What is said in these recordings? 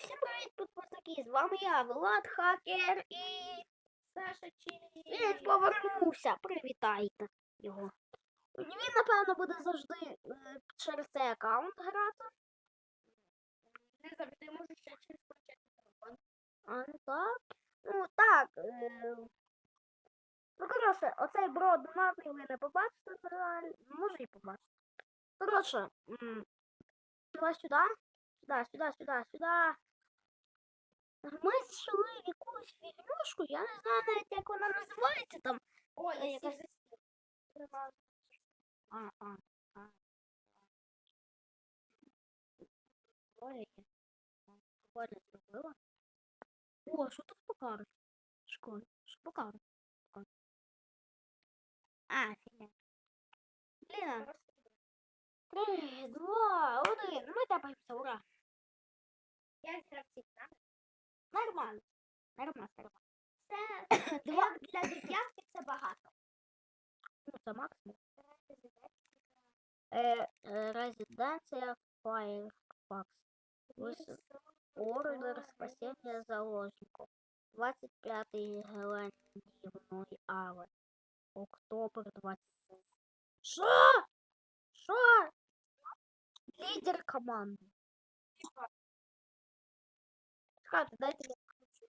Всім привіт, підписники! З вами я, Влад Хакер і Саша чи він повернувся. Привітайте його. Він, напевно, буде завжди е, через цей аккаунт грати. не завжди можу ще через почати телефон. А не так? Ну так. Е... Ну, коротше, оцей брод нафіг ви не побачите, на жаль. Може і побачите. Коротше, м, давай сюди. Сюди, сюди, сюди, сюди. Ми зшили якусь фігнюшку, я не знаю навіть, як вона називається там. О, Е, я якась- А, а, а. Ой, Коля зробила. О, що тут покажуть? Школа. Що покажуть? А, фігня. Блін. Три, два, один. Ми тапаємося, ура. Я зіграв всіх. Нормально. Нормально, нормально. Це Два. для дев'ятки це багато. Ну, це максимум. Е, е, резиденція Firefox. Ось Ордер спасения заложников. 25 гелендівної ави. Октобер 27. Що? Що? Лідер команди. Чекайте, дайте я включу.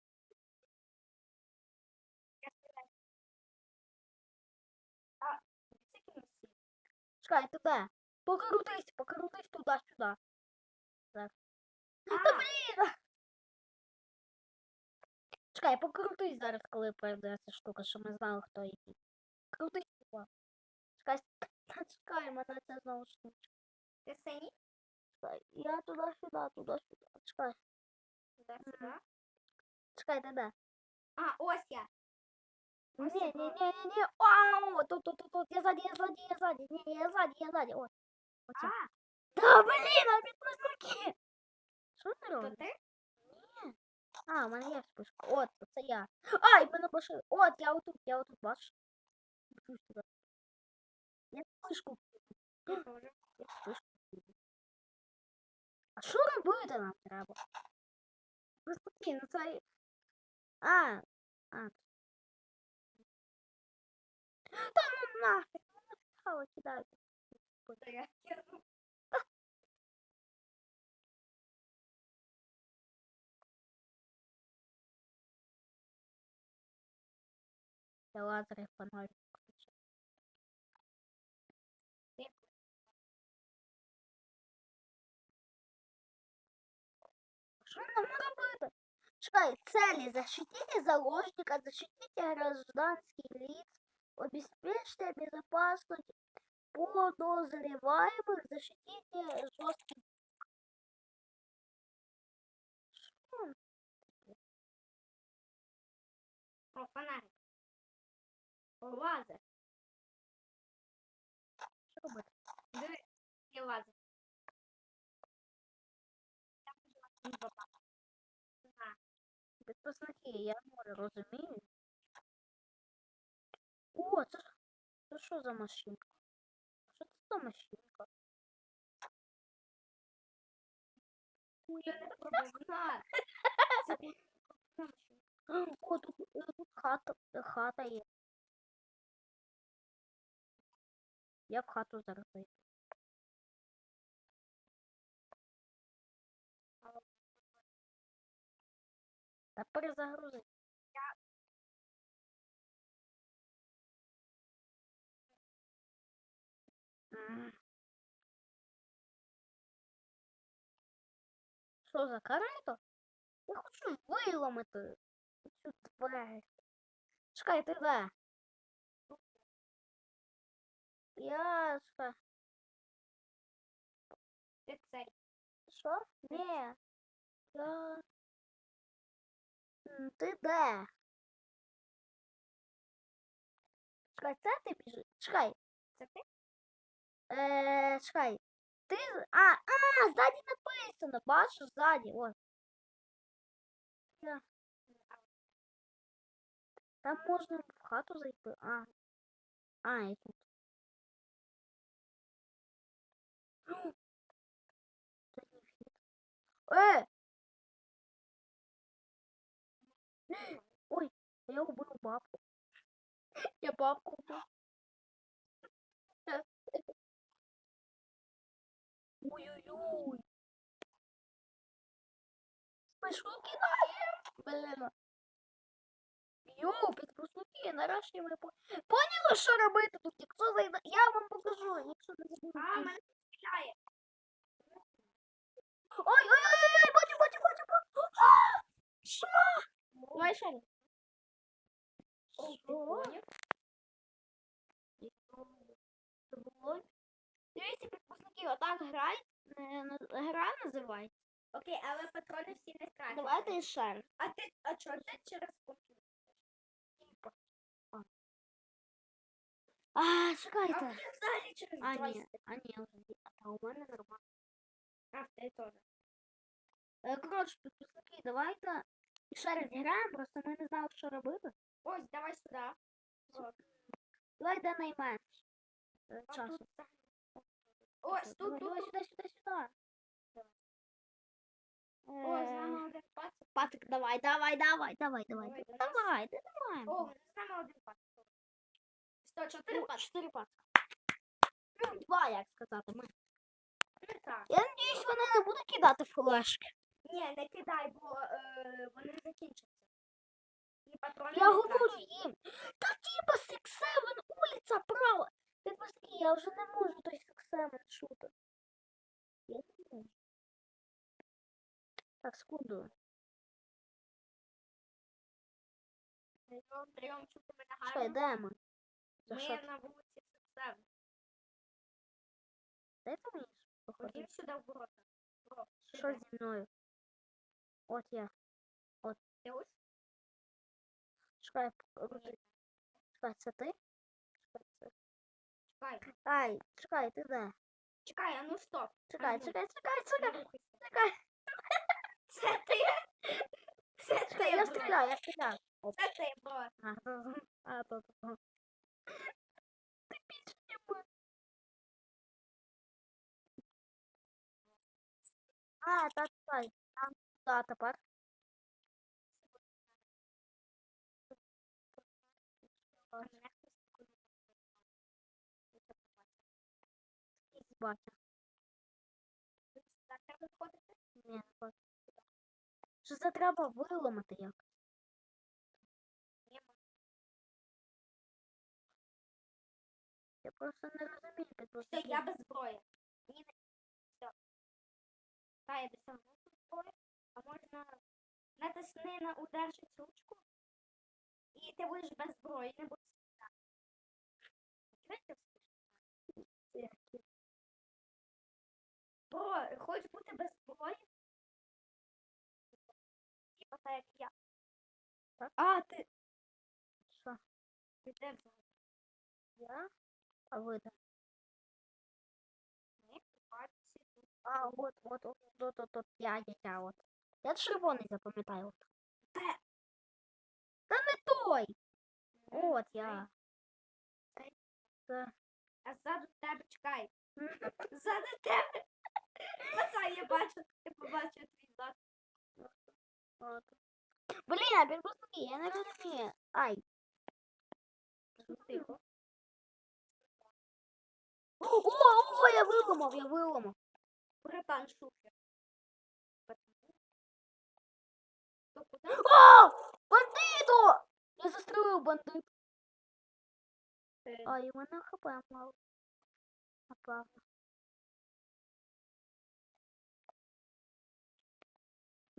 Чекай, тебе. Покрутись, покрутись туди-сюди. Так. Та блін! Чекай, покрутись зараз, коли пройде штука, щоб ми знали, хто який. Крутись туди. Чекай, чекай, мене це знову штучка. Ти синій? Я туди-сюди, туди-сюди. Чекай, Туди-сюди. чекай, де? А, ось я. Ні, Ось ні, ні, ні, ні. Ау, тут, тут, тут, тут, я ззаді, я ззаді, я ззаді. Ні, ні, я ззаді, я ззаді. Ось. Оце. А, Та блін, а підписники! Що ти робиш? ти? Ні. А, у мене є вспишка. От, це я. Ай, мене башили. От, я отут, я отут, бачиш? Сюди. Я вспишку. Я вспишку. А що робити нам треба? Ну, спокійно, це... А, а. Та ну нахер, ну нахер, кидай. То я лазерів фонарик. Що нам робити? Чекай, цели защитите заложника, защитите гражданский лиц, обеспечьте безопасность подозреваемых, защитите жесткий. Що? О, фонарик. О, лазер. Що робити? Диви, є лазер. Я можу не попасти. На. Підписники, я не розумію. О, це, це що за машинка? Що це за машинка? О, тут, е, тут хата, е, хата є. Я в хату зараз зайду. Та перезагрузи. М. Що за карета? Я хочу виламати цю двері. Чекай, ти де? Я цей. Що? Ні. Я... Ти де? Чекай, це ти біжиш? Чекай. Це ти? Е, чекай. Ти... А, а, ззаді написано. Бачиш, ззаді. Ось. Я... Там можна в хату зайти. А. А, і тут. Е! Ой, я убив бабку. Я бабку убив. Ой-ой-ой. Ми що кидаємо? Блін. Йоу, підписники, нарешті ми по... поняли, що робити тут. Якщо зайде, я вам покажу, якщо не А, мене стріляє. Ой, ой, ой, ой, ой, бачу, бачу, бачу, бачу. А! Що? Давай ще раз. О, Що? прикольно. Це було? Дивіться, підписники, отак грай, е, гра називається. Окей, але патрони всі не втратили. Давайте ще раз. А ти, а чого ти через комп'ютер? А, А чекайте. ти взагалі через А, ні, а, ні. А у мене нормально. А, в тебе теж. Е, Коротше, підписники, давайте ще раз граємо, просто ми не знали, що робити. Ось, давай сюди. От. Давайте найменше е, часу. Ось, Давай, тут, давай тут. сюди, сюди, сюди. Ось, Е, один пацик. Давай, давай, давай, давай, давай. Давай. Давай, давай. О, нами один пацик. Сто, чотири Ну, пацики. Чотири патрика. Ну, два, як сказати. Ми. Не так. Я надіюсь, вони не будуть кидати флешки. Ні, не кидай, бо е, вони закінчаться. І патрони Я говорю їм. Та типа 6-7, улиця права. Підписники, я вже не можу той 6-7 шутер. Я не можу. Так, секунду. Прийом, Чекай, де ми? За що? Ми ти? на вулиці Сексен. Дайте мені походити. Ходім сюди в ворота. Що зі мною? От я. Ти ось? Чекай. Чекай, це ти? Чекай. Чекай. Ай, чекай, ти де? Чекай, а ну стоп. Чекай, ну, чекай, чекай, чекай, чекай. Це ти. Це Чекай, ти, я стріляю, я стріляю. Це ти, бро. А, то, то. Ти більше не будеш. А, та чекай. Там, та, тепер. А мене хтось покинув. Із треба виходити? Ні, не бачу. Що це треба виламати як? Я просто не розумію Все, підписники. я без зброї. Ні, не. Все. Та, я досягнув зброю. А можна натисни на удержить ручку. І ти будеш без зброї, не будеш стріляти. Бро, хочеш бути без зброї? Типа так, як я. А, ти. Що? Ти де взагалі? Я? А ви де? А, от, от, от, от, от, от, я, я, я, от. Я червоний запам'ятаю. Де? Та не той! От я. А ззаду тебе чекай. Ззаду тебе. Пацан, я бачу, я побачив твій зад. Блін, а підписники, я не розумію. Ай. Тихо. О, о, я виламав, я виламав. Братан шухер. О! Бандиту! Я застрелив бандит. Е, А, і мене хп мало. Напевно.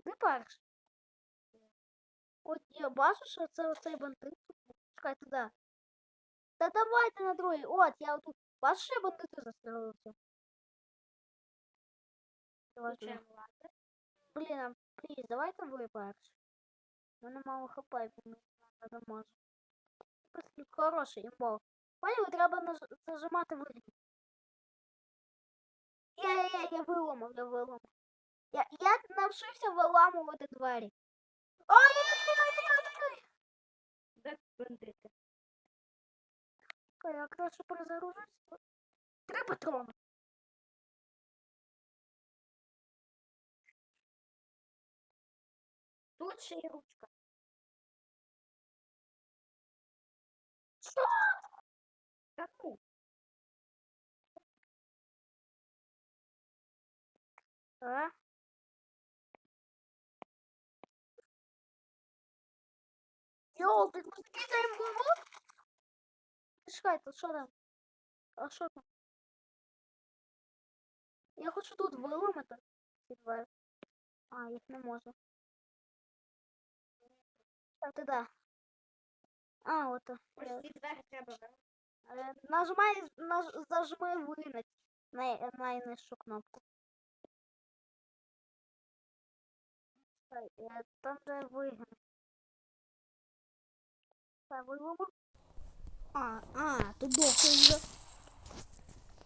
Ти перший. От я бачу, що це оцей бандит. Чекай туди. Та давайте на другий. От, я отут. Бачиш, що я бандиту застрелився? Давай туди. Включаємо лазер. Блін, а пліз, давайте ви перші. У мене мало хп, тому Можу. Просто хороший імбол. Поняли, треба зажимати вигідно. Я, я, я, виламав, я виламав. Я, я навчився виламувати двері. Ой-ой-ой-ой-ой-ой! Де бандити? Я краще перезагружусь. Три патрони. Тут ще є ручка. А? Йоу, ти тут кидаємо голову? Чекайте, що там? А що там? Я хочу тут виламати ці. А, їх не можу. А де? А, от. е, Ось ці двері треба вирвати. е, Нажимай, наж, зажми винять на найнижчу кнопку. Е, Там де вигін. Та вилому. А, а, тут дохло вже.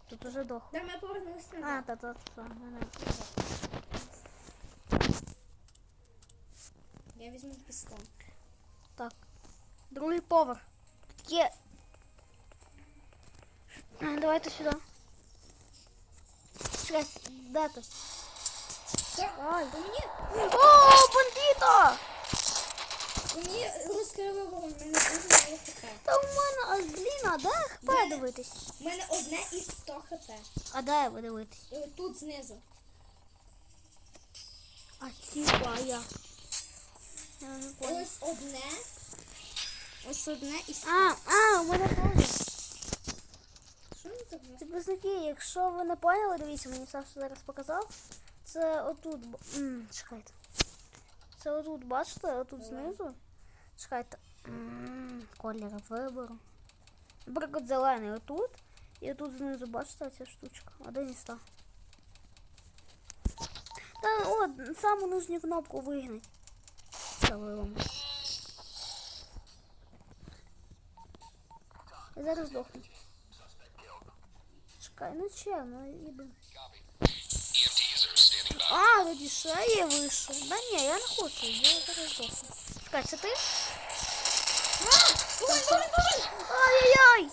Тут уже дохло. Та ми повернулися А, та та. мене. Я візьму пістон. Так. Другий поверх. Є. А, давайте сюди. Чекай, де ти? Ай. У мені, О, бандита! у мені розкрили вогонь, в мене дуже мало хп. Та у мене, а блін, а де хп дивитись? У мене одне із 100 хп. А де ви дивитись? І Тут знизу. А типа, я. Я не понял. Ось одне. Ось одне 100. А, а, у мене теж. Що не так? Це близнюки, якщо ви не поняли, дивіться, мені Саша зараз показав. Це отут. М, чекайте. Це отут, бачите, отут знизу. Чекайте. М, Колір вибору. Наприклад, зелений отут. І отут знизу, бачите, ця штучка. Один із ста. Та от, саму нижню кнопку вигнать. Це вилому. Я зараз здохну. Чекай, ну чемно, іду. А, тоді ще є вище. Да ні, я не хочу, я зараз здохну. Чекай, це ти? Ой, ой, ой! Ай-яй-яй!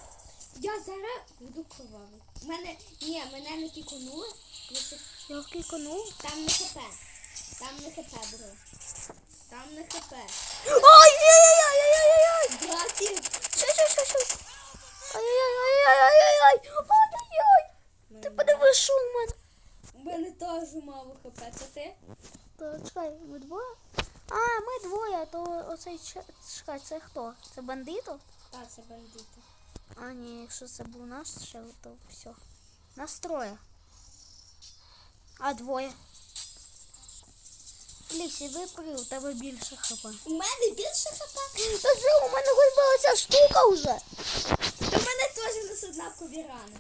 Я зараз буду кровавий. Мене, ні, мене не кіконули. Ну, Я кіконув. Там не хп. Там не хп, бро. Там не хп. Ай-яй-яй-яй-яй-яй-яй! Братів. Що, що, що, що? Ай-яй-яй-яй-яй-яй! Ай-яй-яй! Ти подивись, що у мене. У мене теж мало хп. Це ти? То, чекай, ми двоє? А, ми двоє, то оцей чекай, це хто? Це бандито? А, це бандити. А, ні, якщо це був наш ще, то все. Нас троє. А двоє. Лісі, випри, у тебе більше хп. У мене більше хп. Та що, у мене хоч була ця штука вже. Та в мене теж лише однакові рани.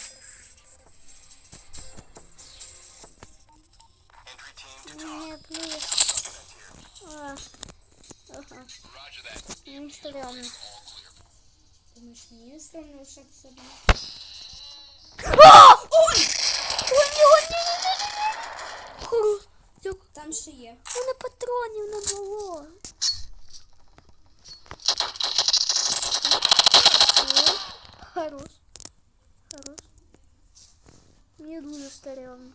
Ні, плюс. А, ага. Мені стрьомно. Думаєш, мені стрімно лишатися одна? А! Ой! Ой, ні, ой, ні, ні, ні, ні. Ху, як Там ще є. У мене патронів не було. Мені дуже стрьомно.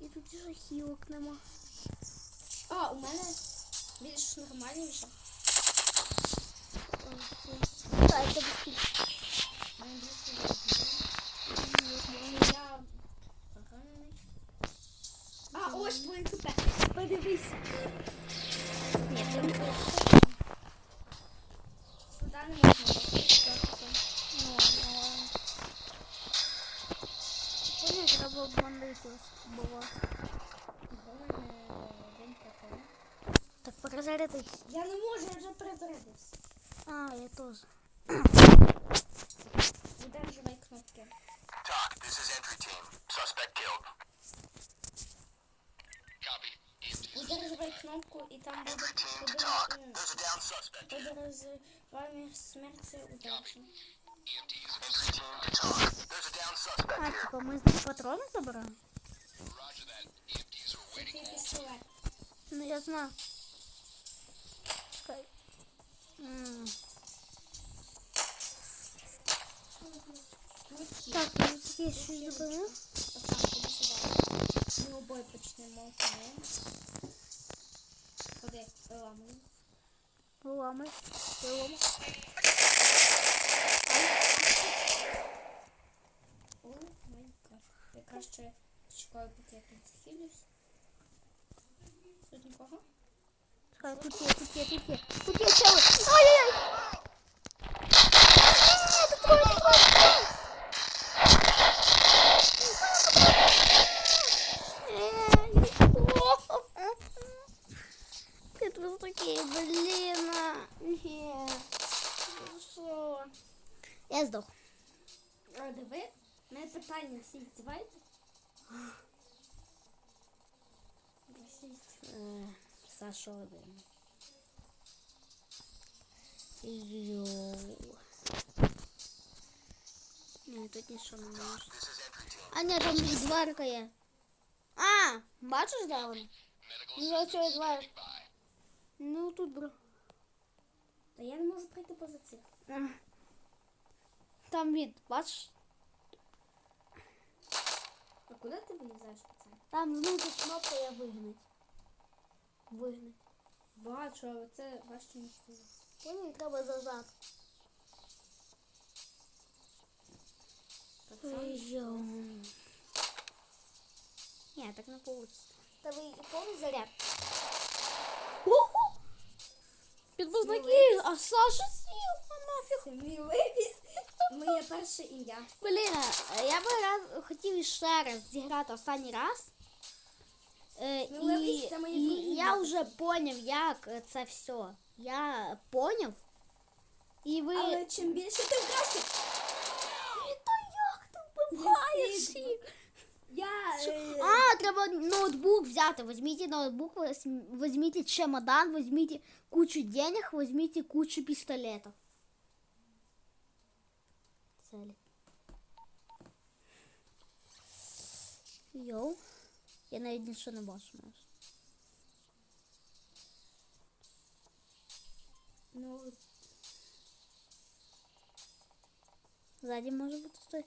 І тут же хілок нема. А, у мене більш нормальніше. Ой, ой. Так, це без У мене більше є. Я поганий. А, ось твоє хп. Подивись. Ні, це не то. Сюди не можна. Треба бандитів мене. Так перезарядись. Я не можу, я вже перезарядився. А, я теж. Удерживай кнопки. TOC, this is entry team. Suspect killed. Copy. Удерживай кнопку і там буде Entry team to буде, TOC. м, There's a down suspect. буде розвивання смерті удачі. А, here. типа ми з патрони забираємо? Такий пістолет. Ну я знаю. Чекай. М, Ключі. Так, ну таке щось зупинив. Отак, ходи сюди. Ми обоє почнемо. Ходи. Ходи, виламуй. Виламай. Виламай. О, Майнкрафт. Я краще чекаю, поки я тут захилюсь. Тут нікого? Чекаю, тут є, тут є, тут є. Тут є чели. Ай-яй-яй! Саша один. Йоу. Ні, тут нічого не може. This is entry team. А ні, там дверка є. А, бачиш, де вона? Ну, за цією дверкою. Ну, тут, бро. Та я не можу пройти поза цих. А. Там від, бачиш? А куди ти вилізаєш, пацан? Там знизу кнопка я вигнать. Вигнать. Бачу, але це важче, ніж ти. Мені треба зажати. Пацан. Ні, так не вийде. Тебе і повний заряд. Підвозники, а Саша сів, а нафіг. Сміливість. Моє перше ім'я. Блін, а я би раз хотів ще раз зіграти останній раз. Е, і, Сміливість це моє і друге я ім'я. вже поняв, як е, це все. Я поняв. І ви. Але чим більше, тим краще. Та як ти вбиваєш стидно. їх? Я... е, А, треба ноутбук взяти. Возьмите ноутбук, возьм- возьмите чемодан, возьмите кучу денег, возьмите кучу пистолетов. Цели. Йоу. Я навіть нічого не бачу. навіть. Ну, Ззаді може бути стой.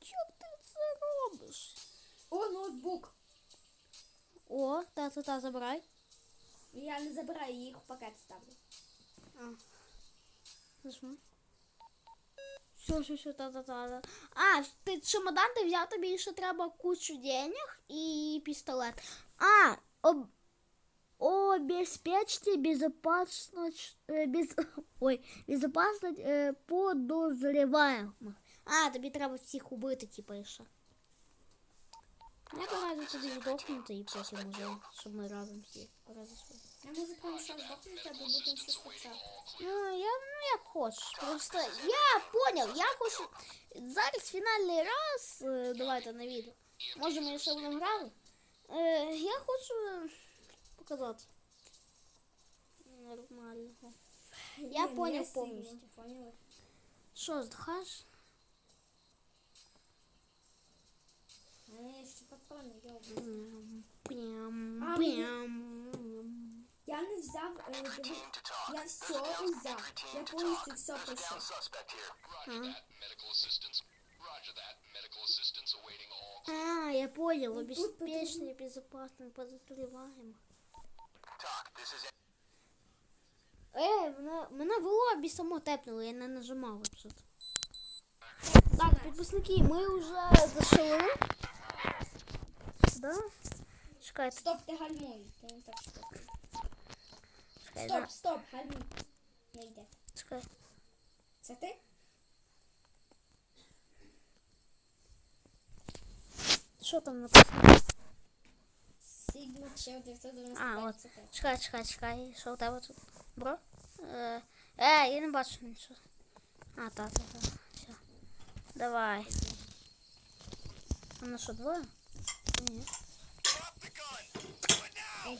Чого ти це робиш? О, ноутбук. О, та-та-та, забирай. Я не забираю я їх в пакет ставлю. А. Зажми. Все, все, все, та-та-та. А, ти чемодан ти взяв, тобі ще треба кучу денег і пістолет. А, об... обеспечьте безопасность, э, без... Ой, безопасность э, подозреваемых. А, тобі треба всіх убити, типа, і ще. Я пораджу тобі здохнути і потім уже, щоб ми разом всі розійшли. Я можу прямо зараз здохнути, або будемо все спочатку. Ну, я, ну, як хочеш. Просто я понял, я хочу. Зараз фінальний раз. е, Давайте на відео. Може ми ще будемо грати. Е, я хочу е, показати. Нормально. Я Ні, поняв не сильно, повністю. Поняли? Що, здихаєш? А я ще патрони, йоу. М, Прям, А, прям. Я не взяв, е, диви, Team to talk. я все взяв. Я повністю все There's a down пройшов. suspect here. А. Medical assistance. Roger that. Medical assistance awaiting all. А, я понял. Ну, тут Обеспеченный, безопасный, подозреваемый. Talk. This is Е, мене, мене в лобі само тепнуло, я не нажимала вообще. Так, підписники, ми вже зашили. Да? Чекайте, Стоп, ти гальмуй. Ти не так що. чекай, Стоп, да. стоп, гальмуй. Не йде. чекай. Це ти? Що там написано? Сігма ще А, 995. от. Це ти. Чекай, чекай, чекай. Що у тебе тут? Бро? Е, е я не бачу нічого. А, та, та, та. Все. Давай. А ну що, двоє? Ні.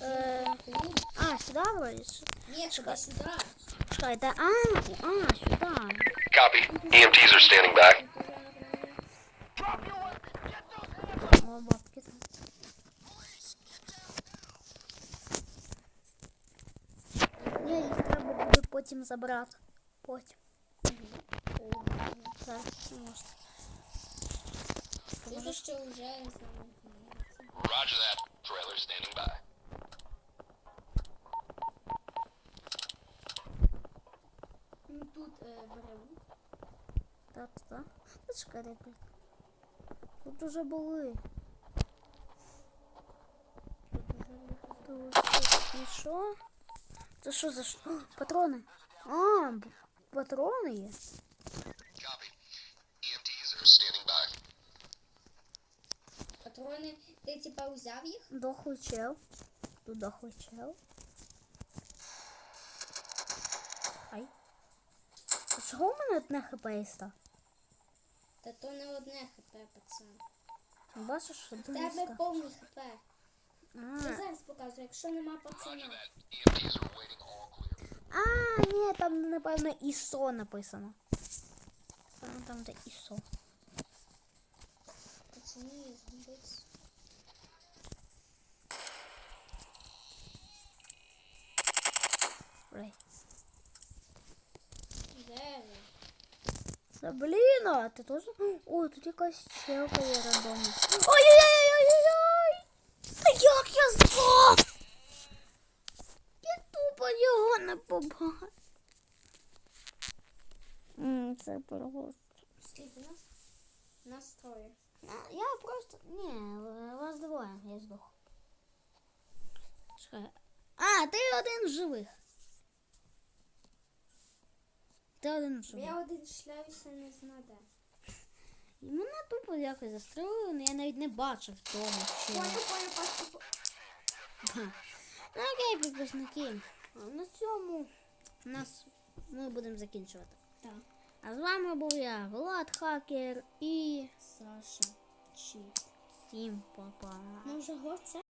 Е, а, сюди вроді? Ні, туди сюди. Чекай, да, а, а, сюда. Copy. EMTs are standing by. О, бабки там. Ні, їх треба буде потім забрати. Потім. Зараз не можна. Ти що вже не знаю. Roger that. Trailer standing by. Тут е, беремо. Та-та-та. Почекай, Тут уже були. І що? Це що за що? Патрони. А, патрони є. By. Патрони, ти типа взяв їх? Дохлий чел. Тут дохлий чел. Ай. А чого в мене одне хп є ста? Та то не одне хп, пацан. Бачиш, У один тебе ста. повний хп. А, Я зараз покажу, якщо нема Roger пацана. that. EMTs are awaiting all clear. А, ні, там, напевно, ІСО написано. Там, там де ІСО. Пацани, згубиться. Ой. Де ви? Да блін, а ти теж? О, тут якась щелка є рандомна. Ой-ой-ой-ой-ой! Та як я здох? Я тупо його не побачив. М, Це просто. Скільки нас? Нас троє. Я просто. Ні, вас двоє, я здох. А, ти один з живих. Ти один з. Я один шляюся, не знаю де. І мене тупо якось застрелили, але я навіть не бачив того, що. Понял, понял, пачку. Ну окей, підписники. На цьому нас ми будемо закінчувати. Так. А з вами був я, Влад Хакер і Саша. Чи. всім па-па. Ну вже го це?